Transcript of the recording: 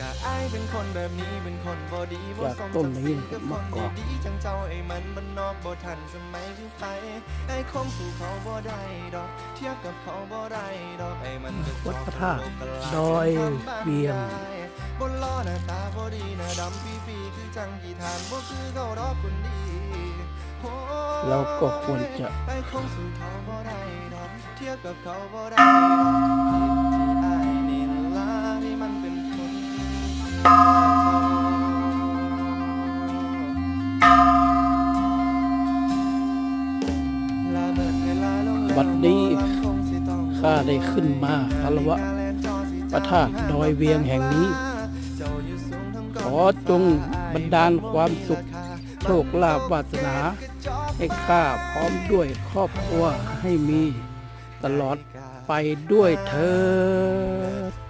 กะอายเป็นคนแบบนี้เป็นคนบ่ดีบ่สมศักดิ์ศรีกับคนกอกดีจังเจ้าไอ้มันบ้านนอกบ่ทันสมัยคือไปไอ้คงสู่เขาบ่ได้ดอกเทียบกับเขาบ่ได้ดอกไอ้มันก็วัดพระธาตุโลกลาดอยเวียงบนล้อหน้าตาบ่ดีหน้าดำปีปีคือจังกี่ทานบ่คือเขาดอกคนดีเราก็ควรจะไอ้คงสู่เขาบ่ได้ดอกเทียบกับเขาบ่ได้ดอก บัดนี้ข้าได้ขึ้นมาคารวะพระธาตุดอยเวียงแห่งนี้ ขอจงบันดาลความสุขโชคลาภวาสนา ให้ข้าพร้อมด้วยครอบครัวให้มีตลอดไปด้วยเธอ